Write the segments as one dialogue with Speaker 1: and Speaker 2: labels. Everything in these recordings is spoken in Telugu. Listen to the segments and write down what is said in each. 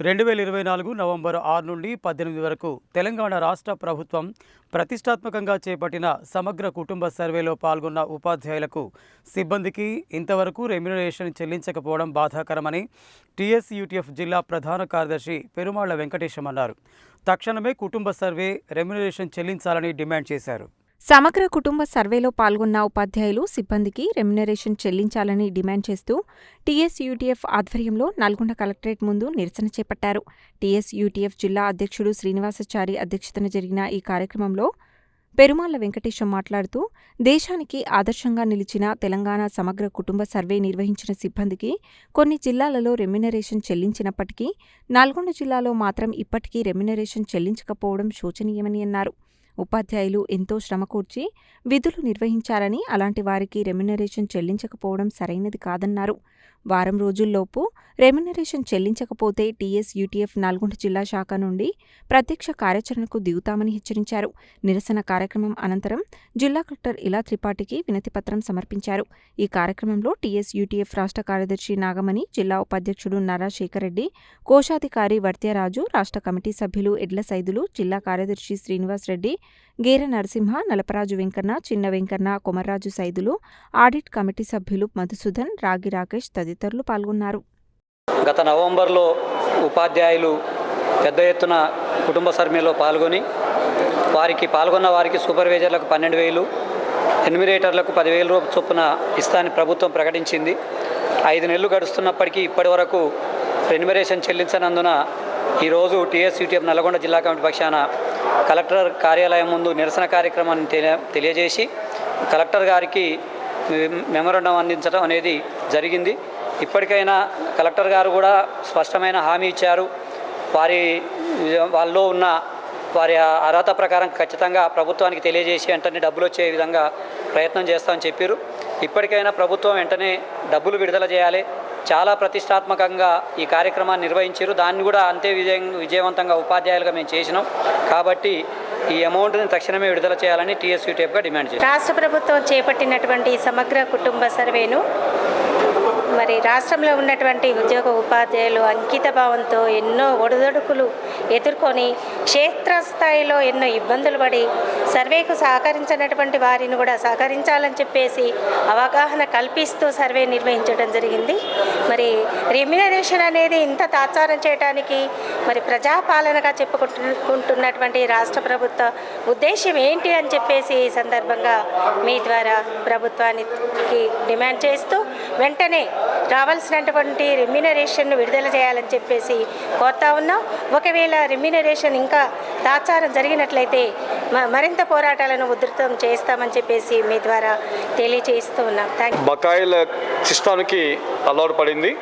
Speaker 1: రెండు వేల ఇరవై నాలుగు నవంబర్ ఆరు నుండి పద్దెనిమిది వరకు తెలంగాణ రాష్ట్ర ప్రభుత్వం ప్రతిష్టాత్మకంగా చేపట్టిన సమగ్ర కుటుంబ సర్వేలో పాల్గొన్న ఉపాధ్యాయులకు సిబ్బందికి ఇంతవరకు రెమ్యునరేషన్ చెల్లించకపోవడం బాధాకరమని టీఎస్యూటీఎఫ్ జిల్లా ప్రధాన కార్యదర్శి పెరుమాళ్ళ వెంకటేశం అన్నారు. తక్షణమే కుటుంబ సర్వే రెమ్యునరేషన్ చెల్లించాలని డిమాండ్ చేశారు.
Speaker 2: సమగ్ర కుటుంబ సర్వేలో పాల్గొన్న ఉపాధ్యాయులు సిబ్బందికి రెమ్యునరేషన్ చెల్లించాలని డిమాండ్ చేస్తూ టీఎస్యూటీఎఫ్ ఆధ్వర్యంలో నల్గొండ కలెక్టరేట్ ముందు నిరసన చేపట్టారు. టీఎస్యూటీఎఫ్ జిల్లా అధ్యక్షుడు శ్రీనివాసచారి అధ్యక్షతన జరిగిన ఈ కార్యక్రమంలో పెరుమాళ్ళ వెంకటేశం మాట్లాడుతూ దేశానికి ఆదర్శంగా నిలిచిన తెలంగాణ సమగ్ర కుటుంబ సర్వే నిర్వహించిన సిబ్బందికి కొన్ని జిల్లాలలో రెమ్యునరేషన్ చెల్లించినప్పటికీ నల్గొండ జిల్లాలో మాత్రం ఇప్పటికీ రెమ్యునరేషన్ చెల్లించకపోవడం శోచనీయమని అన్నారు. ఉపాధ్యాయులు ఎంతో శ్రమకూర్చి విధులు నిర్వహించారని అలాంటి వారికి రెమ్యునరేషన్ చెల్లించకపోవడం సరైనది కాదన్నారు. వారం రోజుల్లోపు రెమ్యునరేషన్ చెల్లించకపోతే టీఎస్ యూటీఎఫ్ నల్గొండ జిల్లా శాఖ నుండి ప్రత్యక్ష కార్యాచరణకు దిగుతామని హెచ్చరించారు. నిరసన కార్యక్రమం అనంతరం జిల్లా కలెక్టర్ ఇలా త్రిపాఠికి వినతిపత్రం సమర్పించారు. ఈ కార్యక్రమంలో టీఎస్ యూటీఎఫ్ రాష్ట్ర కార్యదర్శి నాగమణి జిల్లా ఉపాధ్యక్షుడు నరాశేఖర్ రెడ్డి కోశాధికారి వర్త్యరాజు రాష్ట్ర కమిటీ సభ్యులు ఎడ్ల సైదులు జిల్లా కార్యదర్శి శ్రీనివాస్ రెడ్డి గేర నరసింహ నలపరాజు వెంకన్న చిన్న వెంకన్న కొమర్రాజు సైదులు ఆడిట్ కమిటీ సభ్యులు మధుసూదన్ రాగి రాకేష్ తదితరులు పాల్గొన్నారు.
Speaker 3: గత నవంబర్లో ఉపాధ్యాయులు పెద్ద ఎత్తున కుటుంబ సర్వేలో పాల్గొని వారికి పాల్గొన్న వారికి సూపర్వైజర్లకు పన్నెండు వేలు ఎన్మిరేటర్లకు పదివేల రూపాయల చొప్పున ఇస్తానని ప్రభుత్వం ప్రకటించింది. ఐదు నెలలు గడుస్తున్నప్పటికీ ఇప్పటి వరకు రెన్యుమరేషన్ చెల్లించనందున ఈరోజు టీఎస్యూటీఎఫ్ నల్గొండ జిల్లా కమిటీ పక్షాన కలెక్టర్ కార్యాలయం ముందు నిరసన కార్యక్రమాన్ని తెలియ తెలియజేసి కలెక్టర్ గారికి మెమరండం అందించడం అనేది జరిగింది. ఇప్పటికైనా కలెక్టర్ గారు కూడా స్పష్టమైన హామీ ఇచ్చారు. వారి వాళ్ళలో ఉన్న వారి అర్హత ప్రకారం ఖచ్చితంగా ప్రభుత్వానికి తెలియజేసి వెంటనే డబ్బులు వచ్చే విధంగా ప్రయత్నం చేస్తామని చెప్పారు. ఇప్పటికైనా ప్రభుత్వం వెంటనే డబ్బులు విడుదల చేయాలి. చాలా ప్రతిష్టాత్మకంగా ఈ కార్యక్రమాన్ని నిర్వహించారు. దాన్ని కూడా అంతే విజయ విజయవంతంగా ఉపాధ్యాయులుగా మేము చేసినాం. కాబట్టి ఈ అమౌంట్ని తక్షణమే విడుదల చేయాలని టీఎస్యూటీఎఫ్గా డిమాండ్ చేస్తాం
Speaker 4: రాష్ట్ర ప్రభుత్వం చేపట్టినటువంటి సమగ్ర కుటుంబ సర్వేను మరి రాష్ట్రంలో ఉన్నటువంటి ఉద్యోగ ఉపాధ్యాయులు అంకిత భావంతో ఎన్నో ఒడిదొడుకులు ఎదుర్కొని క్షేత్రస్థాయిలో ఎన్నో ఇబ్బందులు పడి సర్వేకు సహకరించినటువంటి వారిని కూడా సహకరించాలని చెప్పేసి అవగాహన కల్పిస్తూ సర్వే నిర్వహించడం జరిగింది. మరి రెమ్యునరేషన్ అనేది ఇంత తాత్సారం చేయడానికి మరి ప్రజాపాలనగా చెప్పుకుంటున్నటువంటి రాష్ట్ర ప్రభుత్వ ఉద్దేశం ఏంటి అని చెప్పేసి ఈ సందర్భంగా మీ ద్వారా ప్రభుత్వానికి డిమాండ్ చేస్తూ వెంటనే రావాల్సినటువంటి రెమ్యునరేషన్ను విడుదల చేయాలని చెప్పేసి కోరుతా ఉన్నాం. ఒకవేళ రెమ్యునరేషన్ ఇంకా దాచారం జరిగినట్లయితే మ- మరింత పోరాటాలను ఉధృతం చేస్తామని చెప్పేసి మీ ద్వారా తెలియజేస్తూ ఉన్నాం.
Speaker 5: బకాయిల సిస్టానికి అలవాటు పడింది.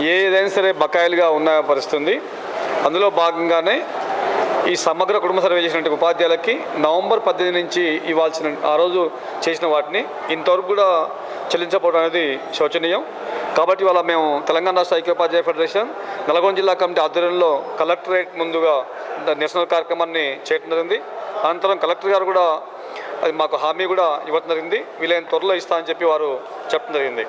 Speaker 5: ఏదైనా సరే బకాయిలుగా ఉన్న పరిస్థితుంది. అందులో భాగంగానే ఈ సమగ్ర కుటుంబ సర్వే చేసినటువంటి ఉపాధ్యాయులకి నవంబర్ పద్దెనిమిది నుంచి ఇవ్వాల్సిన ఆ రోజు చేసిన వాటిని ఇంతవరకు కూడా చెల్లించకపోవడం అనేది శోచనీయం. కాబట్టి ఇవాళ మేము తెలంగాణ రాష్ట్ర ఐక్యోపాధ్యాయ ఫెడరేషన్ నల్గొండ జిల్లా కమిటీ ఆధ్వర్యంలో కలెక్టరేట్ ముందుగా నిరసన కార్యక్రమాన్ని చేయడం జరిగింది. అనంతరం కలెక్టర్ గారు కూడా అది మాకు హామీ కూడా ఇవ్వడం జరిగింది. వీలైన త్వరలో ఇస్తా అని చెప్పి వారు చెప్పడం జరిగింది.